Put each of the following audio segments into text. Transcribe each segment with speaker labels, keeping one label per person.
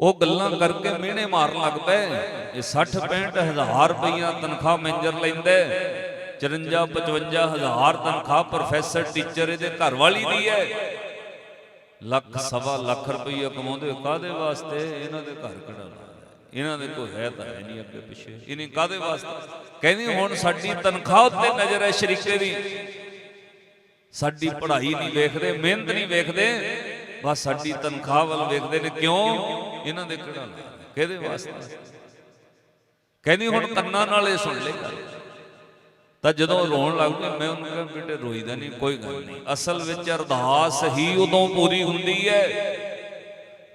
Speaker 1: ਉਹ ਗੱਲਾਂ ਕਰਕੇ ਮਿਹਣੇ ਮਾਰਨ ਲੱਗ ਪਏ। ਇਹ 60 65 ਹਜ਼ਾਰ ਰੁਪਈਆ ਤਨਖਾਹ ਮੈਨੇਜਰ ਲੈਂਦਾ। 54 55 ਹਜ਼ਾਰ ਤਨਖਾਹ ਪ੍ਰੋਫੈਸਰ, ਟੀਚਰ, ਇਹਦੇ ਘਰ ਵਾਲੀ ਦੀ ਹੈ। ਲੱਖ ਸਵਾ ਲੱਖ ਰੁਪਈਆ ਕਮਾਉਂਦੇ ਕਾਦੇ ਵਾਸਤੇ? ਇਹਨਾਂ ਦੇ ਘਰ ਕਿਹੜਾ ਲਾ ਇਹਨਾਂ ਦੇ ਕੋਈ ਹੈ ਤਾਂ ਹੈ ਨਹੀਂ ਅੱਗੇ ਪਿੱਛੇ। ਇਹਨੇ ਕਾਦੇ ਵਾਸਤੇ? ਕਹਿੰਦੀ ਹੁਣ ਸਾਡੀ ਤਨਖਾਹ ਉੱਤੇ ਨਜ਼ਰ ਹੈ ਸ਼ਰੀਕੇ ਦੀ। ਸਾਡੀ ਪੜ੍ਹਾਈ ਨਹੀਂ ਵੇਖਦੇ, ਮਿਹਨਤ ਨਹੀਂ ਵੇਖਦੇ। ਬਸ ਸਾਡੀ ਤਨਖਾਹ ਵੱਲ ਵੇਖਦੇ ਨੇ। ਕਿਉਂ? ਇਹਨਾਂ ਦੇ ਕਿਹੜਾ ਕਿਹਦੇ ਵਾਸਤੇ? ਕਹਿੰਦੀ ਹੁਣ ਕੰਨਾਂ ਨਾਲ ਇਹ ਸੁਣ ਲੈ ਤਾਂ ਜਦੋਂ ਰੋਣ ਲੱਗ ਪਿਆ ਮੈਂ ਉਹਨੂੰ ਕਿਹਾ, ਬੇਟੇ ਰੋਈਦਾ ਨਹੀਂ, ਕੋਈ ਗੱਲ ਨਹੀਂ। ਅਸਲ ਵਿੱਚ ਅਰਦਾਸ ਹੀ ਉਦੋਂ ਪੂਰੀ ਹੁੰਦੀ ਹੈ,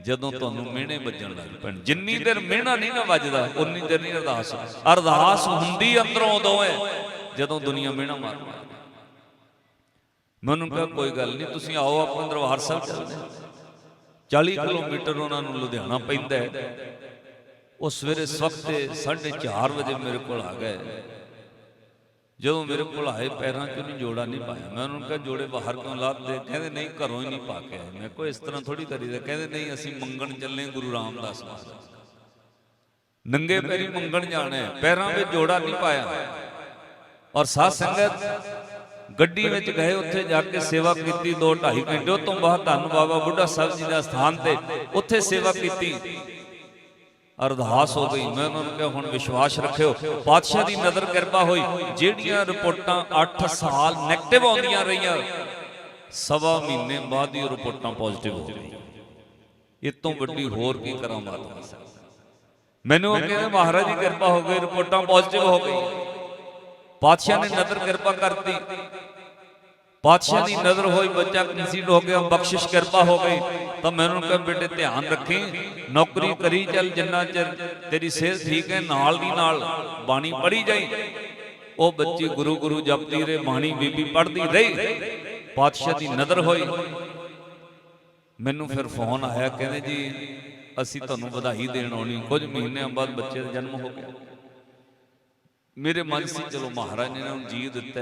Speaker 1: ਜਦੋਂ ਤੁਹਾਨੂੰ ਮਿਹਣੇ ਵੱਜਣ ਲੱਗ ਪੈਣ। ਜਿੰਨੀ ਦੇਰ ਮਿਹਣਾ ਨਹੀਂ ਨਾ ਵੱਜਦਾ, ਉਨੀ ਦੇਰ ਨਹੀਂ ਅਰਦਾਸ। ਅਰਦਾਸ ਹੁੰਦੀ ਅੰਦਰੋਂ ਉਦੋਂ ਹੈ, ਜਦੋਂ ਦੁਨੀਆ ਮਿਹਣਾ ਮਾਰ ਮੈਨੂੰ ਕਿਹਾ, ਕੋਈ ਗੱਲ ਨਹੀਂ, ਤੁਸੀਂ ਆਓ ਆਪਾਂ ਦਰਬਾਰ ਸਾਹਿਬ ਚੱਲਦੇ ਹਾਂ। 40 ਕਿਲੋਮੀਟਰ ਉਹਨਾਂ ਨੂੰ ਲੁਧਿਆਣਾ ਪੈਂਦਾ ਹੈ। ਉਹ ਸਵੇਰੇ ਸਵਖਤੇ 4:30 ਵਜੇ ਮੇਰੇ ਕੋਲ ਆ ਗਏ। ਜਦੋਂ ਮੇਰੇ ਕੋਲ ਆਏ, ਪੈਰਾਂ 'ਚ ਨਹੀਂ ਜੋੜਾ ਨਹੀਂ ਪਾਇਆ? ਮੈਂ ਉਹਨਾਂ ਨੂੰ ਕਿਹਾ, ਜੋੜੇ ਬਾਹਰ ਕਿਉਂ ਲੱਭਦੇ ਕਹਿੰਦੇ, ਨਹੀਂ, ਘਰੋਂ ਹੀ ਨਹੀਂ ਪਾ ਕੇ ਆਏ। ਮੈਂ ਕੋਈ ਇਸ ਤਰ੍ਹਾਂ ਥੋੜੀ ਕਰੀਦਾ। ਕਹਿੰਦੇ, ਨਹੀਂ, ਅਸੀਂ ਮੰਗਣ ਚੱਲੇ ਗੁਰੂ ਰਾਮਦਾਸ ਮਹਾਰਾਜ। ਨੰਗੇ ਪੈਰੀ ਮੰਗਣ ਜਾਣਾ ਹੈ। ਪੈਰਾਂ ਵਿੱਚ ਜੋੜਾ ਨਹੀਂ ਪਾਇਆ। ਔਰ ਸਾਧ ਸੰਗਤ ਗੱਡੀ ਵਿੱਚ ਗਏ ਉੱਥੇ ਜਾ ਕੇ ਸੇਵਾ ਕੀਤੀ 2 2.5 ਘੰਟੇ, ਉਹ ਤੋਂ ਬਾਅਦ ਧੰਨ ਬਾਬਾ ਬੁੱਢਾ ਸਾਹਿਬ ਜੀ ਦਾ ਸਥਾਨ ਤੇ ਉੱਥੇ ਸੇਵਾ ਕੀਤੀ। ਅਰਦਾਸ ਹੋ ਗਈ। ਮੈਂ ਉਹਨਾਂ ਨੂੰ ਕਿਹਾ, ਹੁਣ ਵਿਸ਼ਵਾਸ ਰੱਖਿਓ ਪਾਤਸ਼ਾਹ ਦੀ ਨਜ਼ਰ ਕਿਰਪਾ ਹੋਈ। ਜਿਹੜੀਆਂ ਰਿਪੋਰਟਾਂ 8 ਸਾਲ 네ਗੇਟਿਵ ਆਉਂਦੀਆਂ ਰਹੀਆਂ, ਸਵਾ ਮਹੀਨੇ ਬਾਅਦ ਹੀ ਉਹ ਰਿਪੋਰਟਾਂ ਪੋਜ਼ਿਟਿਵ ਹੋ ਗਈਆਂ। ਇਹ ਤੋਂ ਵੱਡੀ ਹੋਰ ਕੀ ਕਰਾਂ ਹੋ ਮੈਨੂੰ ਉਹ ਕਹਿੰਦੇ, ਮਹਾਰਾਜ ਦੀ ਕਿਰਪਾ ਹੋ ਗਈ, ਰਿਪੋਰਟਾਂ ਪੋਜ਼ਿਟਿਵ ਹੋ ਗਈ ਪਾਤਸ਼ਾਹ ਨੇ ਨਜ਼ਰ ਕਿਰਪਾ ਕਰਤੀ। ਪਾਤਸ਼ਾਹ ਦੀ ਨਜ਼ਰ ਹੋਈ, ਬੱਚਾ ਕੰਸੀਡ ਹੋ ਗਿਆ, ਬਖਸ਼ਿਸ਼ ਕਿਰਪਾ ਹੋ ਗਈ। ਤਾਂ ਮੈਂ ਉਹਨੂੰ ਕਿਹਾ, ਬੇਟੇ, ਧਿਆਨ ਰੱਖੀ, ਨੌਕਰੀ ਕਰੀ ਚੱਲ, ਜਿੰਨਾ ਚਿਰ ਤੇਰੀ ਸਿਹਤ ਠੀਕ ਹੈ, ਨਾਲ ਦੀ ਨਾਲ ਬਾਣੀ ਪੜ੍ਹੀ ਜਾਈ। ਉਹ ਬੱਚੀ ਗੁਰੂ ਗੁਰੂ ਜਪਦੀ ਰਹੇ, ਬਾਣੀ ਬੀਬੀ ਪੜ੍ਹਦੀ ਰਹੀ। ਪਾਤਸ਼ਾਹ ਦੀ ਨਜ਼ਰ ਹੋਈ। ਮੈਨੂੰ ਫਿਰ ਫੋਨ ਆਇਆ, ਕਹਿੰਦੇ ਜੀ, ਅਸੀਂ ਤੁਹਾਨੂੰ ਵਧਾਈ ਦੇਣ ਆਉਣੀ, ਕੁਝ ਮਹੀਨਿਆਂ ਬਾਅਦ ਬੱਚੇ ਦਾ ਜਨਮ ਹੋ ਗਿਆ। ਮੇਰੇ ਮਨ ਸੀ, ਚਲੋ ਮਹਾਰਾਜ ਨੇ ਇਹਨਾਂ ਨੂੰ ਜੀ ਦਿੱਤਾ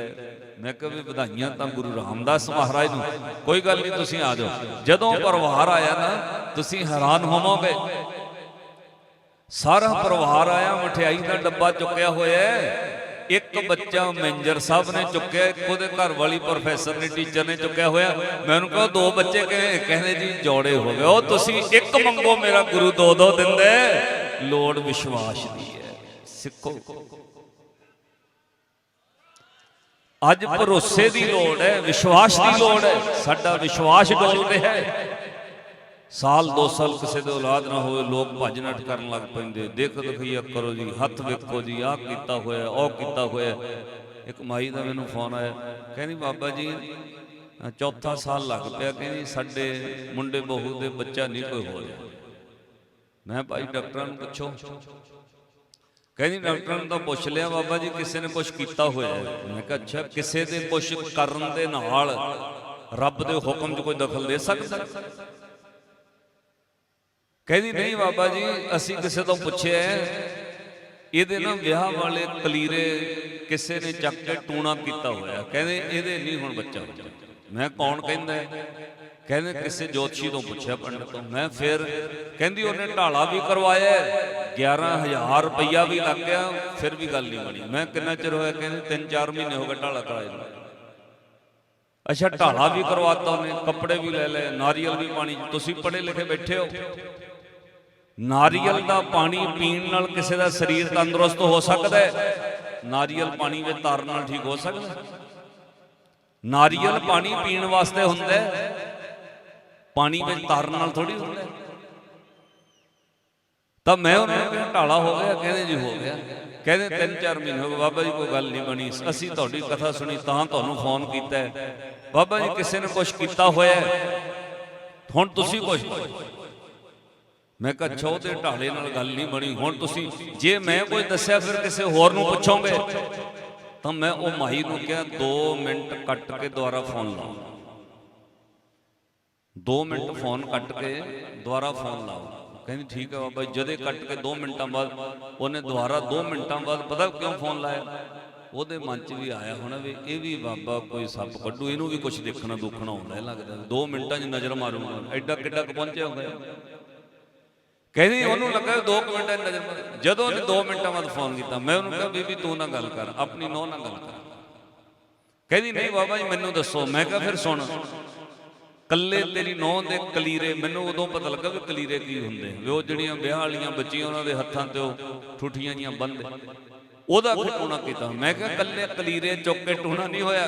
Speaker 1: ਮੈਂ ਕਿਹਾ ਵੀ ਵਧਾਈਆਂ ਤਾਂ ਗੁਰੂ ਰਾਮਦਾਸ ਮਹਾਰਾਜ ਨੂੰ। ਕੋਈ ਗੱਲ ਨਹੀਂ, ਤੁਸੀਂ ਆ ਜਾਓ। ਜਦੋਂ ਪਰਿਵਾਰ ਆਇਆ ਨਾ, ਤੁਸੀਂ ਹੈਰਾਨ ਹੋਵੋਗੇ। ਸਾਰਾ ਪਰਿਵਾਰ ਆਇਆ, ਮਠਿਆਈ ਦਾ ਡੱਬਾ ਚੁੱਕਿਆ ਹੋਇਆ ਇੱਕ ਬੱਚਾ ਮੈਨੇਜਰ ਸਾਹਿਬ ਨੇ ਚੁੱਕਿਆ, ਇੱਕ ਉਹਦੇ ਘਰ ਵਾਲੀ ਪ੍ਰੋਫੈਸਰ ਨੇ ਟੀਚਰ ਨੇ ਚੁੱਕਿਆ ਹੋਇਆ। ਮੈਂ ਉਹਨੂੰ ਕਿਹਾ, ਦੋ ਬੱਚੇ ਕਹੇ, ਕਹਿੰਦੇ ਜੀ, ਜੋੜੇ ਹੋ ਗਏ। ਉਹ ਤੁਸੀਂ ਇੱਕ ਮੰਗੋ, ਮੇਰਾ ਗੁਰੂ ਦੋ ਦੋ ਦਿੰਦਾ ਲੋੜ ਵਿਸ਼ਵਾਸ ਦੀ ਹੈ। ਸਿੱਖੋ। ਅੱਜ ਭਰੋਸੇ ਦੀ ਲੋੜ ਹੈ, ਵਿਸ਼ਵਾਸ ਦੀ ਲੋੜ ਹੈ। ਸਾਡਾ ਵਿਸ਼ਵਾਸ ਡੋਲ ਰਿਹਾ ਹੈ। ਸਾਲ ਦੋ ਸਾਲ ਕਿਸੇ ਦੇ ਔਲਾਦ ਨਾ ਹੋਵੇ, ਲੋਕ ਭੱਜ ਨੱਠ ਕਰਨ ਲੱਗ ਪੈਂਦੇ ਦੇਖ ਦਿਖਈਆ ਕਰੋ ਜੀ, ਹੱਥ ਵੇਖੋ ਜੀ, ਆਹ ਕੀਤਾ ਹੋਇਆ, ਉਹ ਕੀਤਾ ਹੋਇਆ। ਇੱਕ ਮਾਈ ਦਾ ਮੈਨੂੰ ਫੋਨ ਆਇਆ, ਕਹਿੰਦੀ, ਬਾਬਾ ਜੀ ਚੌਥਾ ਸਾਲ ਲੱਗ ਪਿਆ। ਕਹਿੰਦੀ, ਸਾਡੇ ਮੁੰਡੇ ਬਹੂ ਦੇ ਬੱਚਾ ਨਹੀਂ ਕੋਈ ਹੋ ਰਿਹਾ। ਮੈਂ ਭਾਈ, ਡਾਕਟਰਾਂ ਨੂੰ ਪੁੱਛੋ। ਕਹਿੰਦੀ, ਡਾਕਟਰ ਨੂੰ ਤਾਂ ਪੁੱਛ ਲਿਆ ਬਾਬਾ ਜੀ, ਕਿਸੇ ਨੇ ਕੁਝ ਕੀਤਾ ਹੋਇਆ ਮੈਂ ਕਿਹਾ, ਅੱਛਾ, ਕਿਸੇ ਦੇ ਕੁਝ ਕਰਨ ਦੇ ਨਾਲ ਰੱਬ ਦੇ ਹੁਕਮ 'ਚ ਕੋਈ ਦਖਲ ਦੇ ਸਕਦਾ? ਕਹਿੰਦੀ, ਨਹੀਂ ਬਾਬਾ ਜੀ, ਅਸੀਂ ਕਿਸੇ ਤੋਂ ਪੁੱਛਿਆ ਇਹਦੇ ਨਾ ਵਿਆਹ ਵਾਲੇ ਕਲੀਰੇ ਕਿਸੇ ਨੇ ਚੱਕ ਕੇ ਟੂਣਾ ਕੀਤਾ ਹੋਇਆ। ਕਹਿੰਦੇ, ਇਹਦੇ ਨਹੀਂ ਹੁਣ ਬੱਚਾ ਮੈਂ ਕੌਣ ਕਹਿੰਦਾ ਕਹਿੰਦੇ, ਕਿਸੇ ਜੋਤਸ਼ੀ ਤੋਂ ਪੁੱਛਿਆ ਪੰਡਤ ਤੋਂ। ਮੈਂ ਫਿਰ ਕਹਿੰਦੀ, ਉਹਨੇ ਢਾਲਾ ਵੀ ਕਰਵਾਇਆ 11000 ਰੁਪਈਆ ਵੀ ਲੱਗ ਗਿਆ, ਫਿਰ ਵੀ ਗੱਲ ਨਹੀਂ ਬਣੀ। ਮੈਂ ਕਿੰਨਾ ਚਿਰ ਹੋਇਆ ਕਹਿੰਦੇ 3-4 ਮਹੀਨੇ ਹੋ ਗਏ ਢਾਲਾ ਕਰਾਏ ਨੂੰ। ਅੱਛਾ, ਢਾਲਾ ਵੀ ਕਰਵਾਤਾ ਉਹਨੇ, ਕੱਪੜੇ ਵੀ ਲੈ ਲਏ, ਨਾਰੀਅਲ ਵੀ ਪਾਣੀ, ਤੁਸੀਂ ਪੜ੍ਹੇ ਲਿਖੇ ਬੈਠੇ ਹੋ। ਨਾਰੀਅਲ ਦਾ ਪਾਣੀ ਪੀਣ ਨਾਲ ਕਿਸੇ ਦਾ ਸਰੀਰ ਤੰਦਰੁਸਤ ਹੋ ਸਕਦਾ ਹੈ? ਨਾਰੀਅਲ ਪਾਣੀ ਵਿੱਚ ਤਾਰਨ ਨਾਲ ਠੀਕ ਹੋ ਸਕਦਾ ਨਾਰੀਅਲ ਪਾਣੀ ਪੀਣ ਵਾਸਤੇ ਹੁੰਦਾ ਹੈ? ਪਾਣੀ ਵਿੱਚ ਤਰਨ ਨਾਲ ਥੋੜੀ ਹੁੰਦਾ ਹੈ। ਤਾਂ ਮੈਂ ਉਹਨਾਂ ਨੂੰ ਕਿਹਾ, ਢਾਲਾ ਹੋ ਗਿਆ, ਕਹਿੰਦੇ ਜੀ ਹੋ ਗਿਆ। ਕਹਿੰਦੇ, ਤਿੰਨ ਚਾਰ ਮਹੀਨੇ ਹੋ ਗਏ, ਬਾਬਾ ਜੀ, ਕੋਈ ਗੱਲ ਨਹੀਂ ਬਣੀ। ਅਸੀਂ ਤੁਹਾਡੀ ਕਥਾ ਸੁਣੀ, ਤਾਂ ਤੁਹਾਨੂੰ ਫੋਨ ਕੀਤਾ ਬਾਬਾ ਜੀ, ਕਿਸੇ ਨੇ ਕੁਝ ਕੀਤਾ ਹੋਇਆ ਹੁਣ ਤੁਸੀਂ ਕੁਝ ਮੈਂ ਕਿਹਾ, ਅੱਛਾ ਉਹਦੇ ਢਾਲੇ ਨਾਲ ਗੱਲ ਨਹੀਂ ਬਣੀ। ਹੁਣ ਤੁਸੀਂ, ਜੇ ਮੈਂ ਕੋਈ ਦੱਸਿਆ, ਫਿਰ ਕਿਸੇ ਹੋਰ ਨੂੰ ਪੁੱਛੋਗੇ? ਤਾਂ ਮੈਂ ਉਹ ਮਾਈ ਨੂੰ ਕਿਹਾ 2 ਮਿੰਟ ਕੱਟ ਕੇ ਦੁਬਾਰਾ ਫੋਨ ਲਾਓ। 2 ਮਿੰਟ ਫੋਨ ਕੱਟ ਕੇ ਦੁਬਾਰਾ ਫੋਨ ਲਾਓ। ਕਹਿੰਦੀ ਠੀਕ ਹੈ ਬਾਬਾ ਜੀ। ਜਦੇ ਕੱਟ ਕੇ 2 ਮਿੰਟਾਂ ਬਾਅਦ ਉਹਨੇ ਦੁਬਾਰਾ 2 ਮਿੰਟਾਂ ਬਾਅਦ ਪਤਾ ਕਿਉਂ ਫੋਨ ਲਾਇਆ? ਉਹਦੇ ਮਨ 'ਚ ਵੀ ਆਇਆ ਹੋਣਾ ਵੀ ਇਹ ਵੀ ਬਾਬਾ ਕੋਈ ਸੱਪ ਕੱਢੂ ਇਹਨੂੰ ਵੀ ਕੁਝ ਦੇਖਣਾ ਦੁੱਖਣਾ ਹੁੰਦਾ ਹੈ ਲੱਗਦਾ 2 ਮਿੰਟਾਂ 'ਚ ਨਜ਼ਰ ਮਾਰੂਗਾ। ਐਡਾ ਕਿੱਡਾ ਕੁ ਪਹੁੰਚਿਆ ਹੋਗਾ ਕਹਿੰਦੀ ਉਹਨੂੰ ਲੱਗਾ 2 ਮਿੰਟਾਂ ਦੀ ਨਜ਼ਰ ਮਾਰ ਜਦੋਂ ਉਹਨੇ 2 ਮਿੰਟਾਂ ਬਾਅਦ ਫੋਨ ਕੀਤਾ ਮੈਂ ਉਹਨੂੰ ਕਿਹਾ ਬੀਬੀ ਤੂੰ ਨਾ ਗੱਲ ਕਰ ਆਪਣੀ ਨੋਹ ਨਾਲ ਗੱਲ ਕਰ। ਕਹਿੰਦੀ ਨਹੀਂ ਬਾਬਾ ਜੀ ਮੈਨੂੰ ਦੱਸੋ। ਮੈਂ ਕਿਹਾ ਫਿਰ ਸੁਣ ਕੱਲੇ ਤੇਰੀ ਨੋਹ ਦੇ ਕਲੀਰੇ, ਮੈਨੂੰ ਉਦੋਂ ਪਤਾ ਲੱਗਾ ਵੀ ਕਲੀਰੇ ਕੀ ਹੁੰਦੇ ਵੀ ਉਹ ਜਿਹੜੀਆਂ ਵਿਆਹ ਵਾਲੀਆਂ ਬੱਚੀਆਂ, ਉਹਨਾਂ ਦੇ ਹੱਥਾਂ ਤੇ ਉਹ ਠੁੱਠੀਆਂ ਜੀਆਂ ਬੰਨ੍ਹਦੇ ਉਹਦਾ ਫਿਰ ਕੀਤਾ। ਮੈਂ ਕਿਹਾ, ਕੱਲੇ ਕਲੀਰੇ ਚੁੱਕ ਕੇ ਟੂਣਾ ਨਹੀਂ ਹੋਇਆ।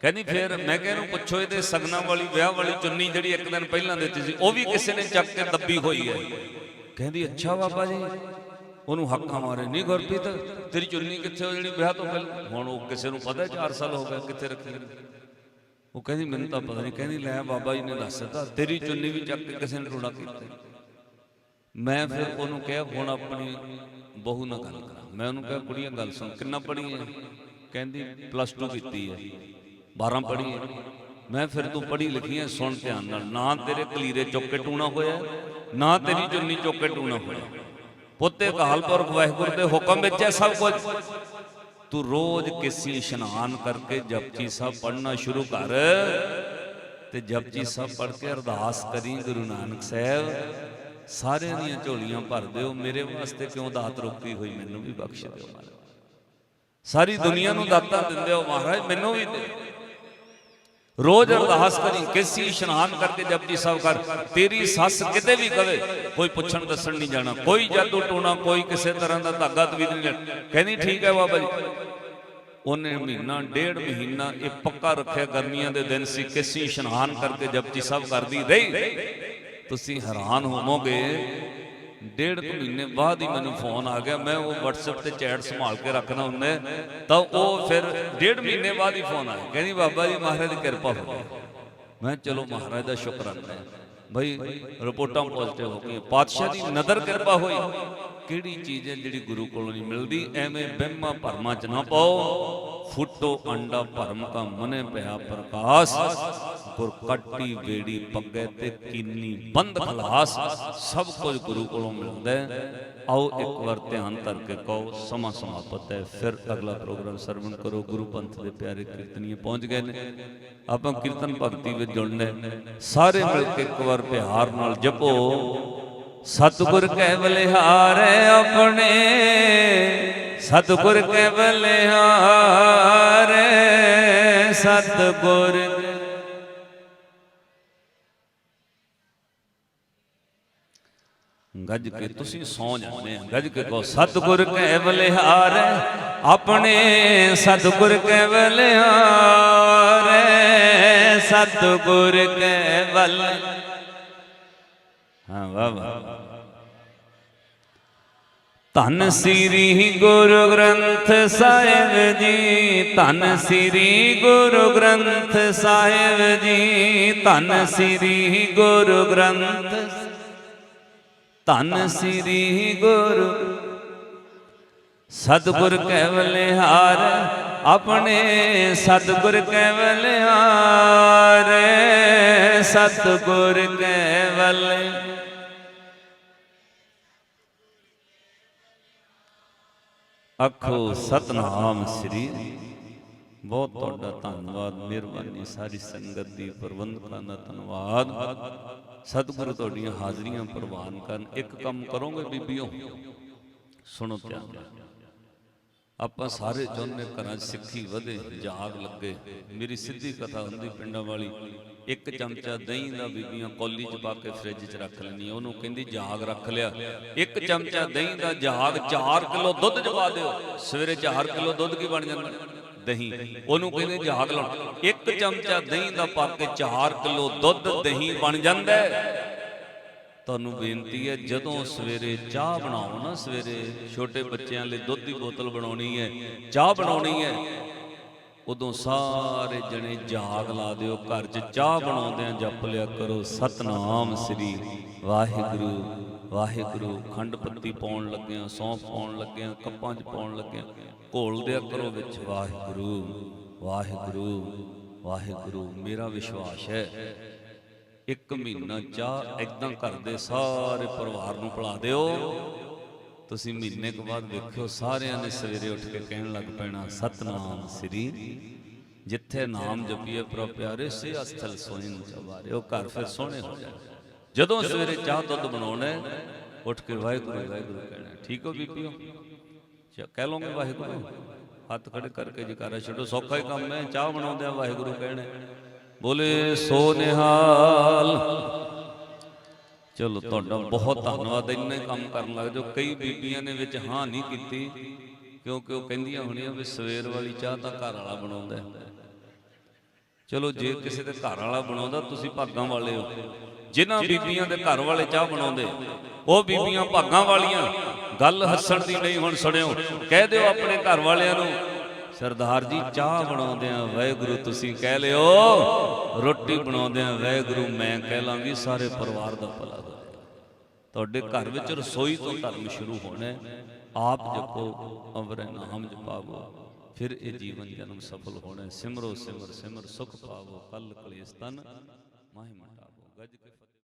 Speaker 1: ਕਹਿੰਦੀ, ਫਿਰ ਮੈਂ ਕਿਹਾ, ਇਹਨੂੰ ਪੁੱਛੋ, ਇਹਦੇ ਸਗਨਾ ਵਾਲੀ, ਵਿਆਹ ਵਾਲੀ ਚੁੰਨੀ ਜਿਹੜੀ ਇੱਕ ਦਿਨ ਪਹਿਲਾਂ ਦਿੱਤੀ ਸੀ, ਉਹ ਵੀ ਕਿਸੇ ਨੇ ਚੱਕ ਕੇ ਦੱਬੀ ਹੋਈ ਹੈ। ਕਹਿੰਦੀ, ਅੱਛਾ ਬਾਬਾ ਜੀ, ਉਹਨੂੰ ਹੱਕਾਂ ਮਾਰੇ। ਨਹੀਂ ਗੁਰਪ੍ਰੀਤ, ਤੇਰੀ ਚੁੰਨੀ ਕਿੱਥੇ ਹੋ ਜਿਹੜੀ ਵਿਆਹ ਤੋਂ ਪਹਿਲਾਂ? ਹੁਣ ਉਹ ਕਿਸੇ ਨੂੰ ਪਤਾ 4 ਸਾਲ ਹੋ ਗਏ ਕਿੱਥੇ ਰੱਖੀ ਉਹ ਕਹਿੰਦੀ, ਮੈਨੂੰ ਤਾਂ ਪਤਾ ਨਹੀਂ ਕਹਿੰਦੀ, ਲੈ ਬਾਬਾ ਜੀ ਨੇ ਦੱਸ ਦਿੱਤਾ, ਤੇਰੀ ਚੁੰਨੀ ਵੀ ਚੱਕ ਕੇ ਕਿਸੇ ਨੇ ਟੋੜਾ ਕੀਤਾ ਮੈਂ ਫਿਰ ਉਹਨੂੰ ਕਿਹਾ, ਹੁਣ ਆਪਣੀ ਬਹੂ ਨਾਲ ਗੱਲ ਕਰਾਂ। ਮੈਂ ਉਹਨੂੰ ਕਿਹਾ ਕੁੜੀਆਂ ਗੱਲ ਸੁਣ, ਕਿੰਨਾ ਪੜ੍ਹੀ ਹੈ ਕਹਿੰਦੀ, ਪਲੱਸ 2 ਕੀਤੀ ਹੈ 12 ਪੜ੍ਹੀ ਹੈ ਮੈਂ ਫਿਰ ਤੂੰ ਪੜ੍ਹੀ ਲਿਖੀ ਹੈ ਸੁਣ ਧਿਆਨ ਨਾਲ। ਨਾ ਤੇਰੇ ਕਲੀਰੇ ਚੁੱਕ ਕੇ ਟੂਣਾ ਹੋਇਆ, ਨਾ ਤੇਰੀ ਚੁੰਨੀ ਚੁੱਕ ਕੇ ਟੂਣਾ ਹੋਇਆ। ਪੁੱਤੇ ਕਾਲਪੁਰਖ ਵਾਹਿਗੁਰੂ ਦੇ ਹੁਕਮ ਵਿੱਚ ਹੈ ਸਭ ਕੁਝ। ਤੂੰ ਰੋਜ਼ ਕਿਸੇ ਇਸ਼ਨਾਨ ਕਰਕੇ ਜਪਜੀ ਸਾਹਿਬ ਪੜ੍ਹਨਾ ਸ਼ੁਰੂ ਕਰ ਤੇ ਜਪਜੀ ਸਾਹਿਬ ਪੜ੍ਹ ਕੇ ਅਰਦਾਸ ਕਰੀ ਗੁਰੂ ਨਾਨਕ ਸਾਹਿਬ ਸਾਰਿਆਂ ਦੀਆਂ ਝੋਲੀਆਂ ਭਰ ਦਿਓ ਮੇਰੇ ਵਾਸਤੇ ਕਿਉਂ ਦਾਤ ਰੋਕੀ ਹੋਈ ਮੈਨੂੰ ਵੀ ਬਖਸ਼ ਦਿਓ ਮਹਾਰਾਜ ਸਾਰੀ ਦੁਨੀਆ ਨੂੰ ਦਾਤਾਂ ਦਿੰਦੇ ਹੋ ਮਹਾਰਾਜ ਮੈਨੂੰ ਵੀ ਦੇ ਰੋਜ਼ ਅਰਦਾਸ ਕਰੀ, ਕਿਸੇ ਇਸ਼ਨਾਨ ਕਰਕੇ ਜਪਜੀ ਸਾਹਿਬ ਕਰ, ਤੇਰੀ ਸੱਸ ਕਿਤੇ ਵੀ ਕਵੇ, ਕੋਈ ਪੁੱਛਣ ਦੱਸਣ ਨਹੀਂ ਜਾਣਾ, ਕੋਈ ਜਾਦੂ ਟੋਣਾ, ਕੋਈ ਕਿਸੇ ਤਰ੍ਹਾਂ ਦਾ ਧਾਗਾ ਤਵੀਦ ਨਹੀਂ ਲੈਣਾ। ਕਹਿੰਦੀ ਠੀਕ ਹੈ ਬਾਬਾ ਜੀ। ਉਹਨੇ ਮਹੀਨਾ, ਡੇਢ ਮਹੀਨਾ ਇਹ ਪੱਕਾ ਰੱਖਿਆ ਗਰਮੀਆਂ ਦੇ ਦਿਨ ਸੀ, ਕਿਸੇ ਇਸ਼ਨਾਨ ਕਰਕੇ ਜਪਜੀ ਸਾਹਿਬ ਕਰਦੀ ਰਹੀ। ਤੁਸੀਂ ਹੈਰਾਨ ਹੋਵੋਗੇ ਡੇਢ ਕੁ ਮਹੀਨੇ ਬਾਅਦ ਹੀ ਮੈਨੂੰ ਫੋਨ ਆ ਗਿਆ। ਮੈਂ ਉਹ WhatsApp ਤੇ ਚੈਟ ਸੰਭਾਲ ਕੇ ਰੱਖਣਾ ਹੁੰਦਾ ਤਾਂ ਉਹ ਫਿਰ ਡੇਢ ਮਹੀਨੇ ਬਾਅਦ ਹੀ ਫੋਨ ਆਇਆ। ਕਹਿੰਦੀ, ਬਾਬਾ ਜੀ, ਮਹਾਰਾਜ ਦੀ ਕਿਰਪਾ ਹੋ ਮੈਂ ਚਲੋ ਮਹਾਰਾਜ ਦਾ ਸ਼ੁਕਰਾਨਾ ਹੈ। ਬਈ, ਰਿਪੋਰਟਾਂ ਪੋਜ਼ਿਟਿਵ ਹੋ ਗਈਆਂ। ਪਾਤਸ਼ਾਹ ਦੀ ਨਦਰ ਕਿਰਪਾ ਹੋਈ। ਕਿਹੜੀ ਚੀਜ਼ ਹੈ ਜਿਹੜੀ ਗੁਰੂ ਕੋਲੋਂ ਨਹੀਂ ਮਿਲਦੀ? ਐਵੇਂ ਬਹਿਮਾ ਭਰਮਾਂ ਚ ਨਾ ਪਾਓ। ਫੁੱਟੋ ਅੰਡਾ ਭਰਮ ਕਾ ਮਨੇ ਪਿਆ ਪ੍ਰਕਾਸ਼। ਗੁਰ ਕੱਟੀ ਵੇੜੀ ਪੱਗੇ ਤੇ ਕੀਨੀ ਬੰਦ ਖਲਾਸ। ਸਭ ਕੁਝ ਗੁਰੂ ਕੋਲੋਂ ਮਿਲਦਾ ਹੈ। ਆਓ ਇੱਕ ਵਾਰ ਧਿਆਨ ਧਰ ਕੇ ਕਹੋ, ਸਮਾਂ ਸਮਾਪਤ ਹੈ। ਫਿਰ ਅਗਲਾ ਪ੍ਰੋਗਰਾਮ ਸਰਵਣ ਕਰੋ। ਗੁਰੂ ਪੰਥ ਦੇ ਪਿਆਰੇ ਕੀਰਤਨੀਏ ਪਹੁੰਚ ਗਏ ਨੇ। ਆਪਾਂ ਕੀਰਤਨ ਭਗਤੀ ਵਿੱਚ ਜੁੜਨਾ ਸਾਰੇ ਮਿਲ ਕੇ ਇੱਕ ਵਾਰ ਪਿਆਰ ਨਾਲ ਜਪੋ। ਸਤਿਗੁਰ ਕੈ ਬਲਿਹਾਰ ਆਪਣੇ ਸਤਿਗੁਰ ਕੈ ਬਲਿਹਾਰੇ ਸਤਿਗੁਰ। ਗੱਜ ਕੇ ਤੁਸੀਂ ਸੌ ਜਾਂਦੇ ਆ, ਗੱਜ ਕੇ ਕਹੋ, ਸਤਿਗੁਰ ਕੈ ਬਲਿਹਾਰੇ ਆਪਣੇ ਸਤਿਗੁਰ ਕੈ ਬਲਿਹਾਰੇ ਸਤਿਗੁਰ ਕੈ ਬਲ ਹਾਂ, ਵਾਹ ਵਾਹ। ਧੰਨ ਸ੍ਰੀ ਗੁਰੂ ਗ੍ਰੰਥ ਸਾਹਿਬ ਜੀ, ਧੰਨ ਸ੍ਰੀ ਗੁਰੂ ਗ੍ਰੰਥ ਸਾਹਿਬ ਜੀ, ਧੰਨ ਸ੍ਰੀ ਗੁਰੂ ਗ੍ਰੰਥ, ਧੰਨ ਸ੍ਰੀ ਗੁਰੂ। ਸਤਿਗੁਰ ਕੈਵਲਿਹਾਰ ਆਪਣੇ ਸਤਿਗੁਰ ਕੈਵਲਿਹਾਰ ਸਤਿਗੁਰ ਕੈਵਲ ਆਖੋ ਸਤਨਾਮ ਸ੍ਰੀ। ਬਹੁਤ ਤੁਹਾਡਾ ਧੰਨਵਾਦ, ਮਿਹਰਬਾਨੀ ਸਾਰੀ ਸੰਗਤ ਦੀ, ਪ੍ਰਬੰਧਕਾਂ ਦਾ ਧੰਨਵਾਦ। ਸਤਿਗੁਰੂ ਤੁਹਾਡੀਆਂ ਹਾਜ਼ਰੀਆਂ ਪ੍ਰਵਾਨ ਕਰਨ। ਇੱਕ ਕੰਮ ਕਰੋਗੇ ਬੀਬੀਓ? ਸੁਣੋ ਧਿਆਨ ਨਾਲ। ਆਪਾਂ ਸਾਰੇ ਚਾਹੁੰਦੇ ਘਰਾਂ 'ਚ ਸਿੱਖੀ ਵਧੇ, ਜਾਗ ਲੱਗੇ। ਮੇਰੀ ਸਿੱਧੀ ਕਥਾ ਹੁੰਦੀ ਪਿੰਡਾਂ ਵਾਲੀ, ਇੱਕ ਚਮਚਾ ਦਹੀਂ ਦਾ ਬੀਬੀਆਂ ਕੌਲੀ 'ਚ ਪਾ ਕੇ ਫ੍ਰਿਜ 'ਚ ਰੱਖ ਲੈਂਦੀਆਂ ਉਹਨੂੰ ਕਹਿੰਦੀ ਜਾਗ ਰੱਖ ਲਿਆ। ਇੱਕ ਚਮਚਾ ਦਹੀਂ ਦਾ ਜਾਗ 4 ਕਿਲੋ ਦੁੱਧ 'ਚ ਪਾ ਦਿਓ। ਸਵੇਰੇ 4 ਕਿਲੋ ਦੁੱਧ ਕੀ ਬਣ ਜਾਂਦਾ? ਦਹੀਂ। ਉਹਨੂੰ ਕਹਿੰਦੇ ਜਾਗ ਲਾਉਣਾ। ਇੱਕ ਚਮਚਾ ਦਹੀਂ ਦਾ ਪਾ ਕੇ 4 ਕਿਲੋ ਦੁੱਧ ਦਹੀਂ ਬਣ ਜਾਂਦਾ ਹੈ। ਤੁਹਾਨੂੰ ਬੇਨਤੀ ਹੈ, ਜਦੋਂ ਸਵੇਰੇ ਚਾਹ ਬਣਾਓ ਨਾ ਸਵੇਰੇ, ਛੋਟੇ ਬੱਚਿਆਂ ਲਈ ਦੁੱਧ ਦੀ ਬੋਤਲ ਬਣਾਉਣੀ ਹੈ, ਚਾਹ ਬਣਾਉਣੀ ਹੈ, ਉਦੋਂ ਸਾਰੇ ਜਣੇ ਜਾਗ ਲਾ ਦਿਓ, ਘਰ 'ਚ ਚਾਹ ਬਣਾਉਂਦਿਆਂ ਜਪ ਲਿਆ ਕਰੋ, ਸਤਨਾਮ ਸ੍ਰੀ ਵਾਹਿਗੁਰੂ ਵਾਹਿਗੁਰੂ, ਖੰਡ ਪੱਤੀ ਪਾਉਣ ਲੱਗਿਆਂ, ਸੌਂਫ ਪਾਉਣ ਲੱਗਿਆਂ, ਕੱਪਾਂ 'ਚ ਪਾਉਣ ਲੱਗਿਆਂ, ਘੋਲ ਦਿਆ ਕਰੋ ਵਿੱਚ, ਵਾਹਿਗੁਰੂ ਵਾਹਿਗੁਰੂ ਵਾਹਿਗੁਰੂ, ਮੇਰਾ ਵਿਸ਼ਵਾਸ ਹੈ ਇੱਕ ਮਹੀਨਾ ਚਾਹ ਇਦਾਂ ਕਰਦੇ ਸਾਰੇ ਪਰਿਵਾਰ ਨੂੰ ਪਿਲਾ ਦਿਓ। ਤੁਸੀਂ ਮਹੀਨੇ ਕੁ ਬਾਅਦ ਵੇਖਿਓ ਸਾਰਿਆਂ ਨੇ ਸਵੇਰੇ ਉੱਠ ਕੇ ਕਹਿਣ ਲੱਗ ਪੈਣਾ, ਸਤਨਾਮ ਸ੍ਰੀ। ਜਿੱਥੇ ਨਾਮ ਜਪੀਏ ਪ੍ਰਭ ਪਿਆਰੇ ਸੇ ਅਸਥਲ ਸੋਇਨ ਚਵਾਰੇ ਉਹ ਘਰ ਫਿਰ ਸੋਹਣੇ ਹੋ ਜਾਣ। ਜਦੋਂ ਸਵੇਰੇ ਚਾਹ ਦੁੱਧ ਬਣਾਉਣਾ, ਉੱਠ ਕੇ ਵਾਹਿਗੁਰੂ ਵਾਹਿਗੁਰੂ ਕਹਿਣਾ, ਠੀਕ ਹੋ ਬੀਬੀਓ? ਚਾ ਕਹਿ ਲਓਗੇ ਵਾਹਿਗੁਰੂ? ਹੱਥ ਖੜੇ ਕਰਕੇ ਜਕਾਰਾ ਛੱਡੋ, ਸੌਖਾ ਹੀ ਕੰਮ ਹੈ, ਚਾਹ ਬਣਾਉਂਦੇ ਆ ਵਾਹਿਗੁਰੂ ਕਹਿਣਾ। ਬੋਲੇ, ਸੋ ਨਿਹਾਲ। ਚਲੋ, ਤੁਹਾਡਾ ਬਹੁਤ ਧੰਨਵਾਦ। ਇੰਨੇ ਕੰਮ ਕਰਨ ਲੱਗ ਜਾਓ। ਕਈ ਬੀਬੀਆਂ ਨੇ ਵਿੱਚ ਹਾਂ ਨਹੀਂ ਕੀਤੀ, ਕਿਉਂਕਿ ਉਹ ਕਹਿੰਦੀਆਂ ਹੋਣੀਆਂ ਵੀ ਸਵੇਰ ਵਾਲੀ ਚਾਹ ਤਾਂ ਘਰ ਵਾਲਾ ਬਣਾਉਂਦਾ ਚਲੋ, ਜੇ ਕਿਸੇ ਦੇ ਘਰ ਵਾਲਾ ਬਣਾਉਂਦਾ, ਤੁਸੀਂ ਭਾਗਾਂ ਵਾਲੇ ਹੋ। ਜਿਨ੍ਹਾਂ ਬੀਬੀਆਂ ਦੇ ਘਰ ਵਾਲੇ ਚਾਹ ਬਣਾਉਂਦੇ, ਉਹ ਬੀਬੀਆਂ ਭਾਗਾਂ ਵਾਲੀਆਂ। ਗੱਲ ਹੱਸਣ ਦੀ ਨਹੀਂ ਹੁਣ ਸੁਣਿਓ। ਕਹਿ ਦਿਓ ਆਪਣੇ ਘਰ ਵਾਲਿਆਂ ਨੂੰ ਸਰਦਾਰ ਜੀ, ਚਾਹ ਬਣਾਉਂਦੇ ਆ, ਵਾਹਿਗੁਰੂ ਤੁਸੀਂ ਕਹਿ ਲਿਓ। ਰੋਟੀ ਬਣਾਉਂਦੇ ਆ, ਵਾਹਿਗੁਰੂ ਮੈਂ ਕਹਿ ਲਾਂਗੀ ਸਾਰੇ ਪਰਿਵਾਰ ਦਾ ਭਲਾ ਹੋ ਤੁਹਾਡੇ ਘਰ ਵਿੱਚ ਰਸੋਈ ਤੋਂ ਧਰਮ ਸ਼ੁਰੂ ਹੋਣਾ ਆਪ ਜਪੋ ਅਵਰੇ ਨਾਮ ਜਪਾਵੋ। ਫਿਰ ਇਹ ਜੀਵਨ ਜਨਮ ਸਫਲ ਹੋਣਾ ਸਿਮਰੋ ਸਿਮਰ ਸਿਮਰ, ਸੁਖ ਪਾਵੋ ਕਲ ਕਲੇਸ਼ ਤਨ, ਮਾਹਿ ਮਟਾਵੋ। ਗੱਜ ਕੇ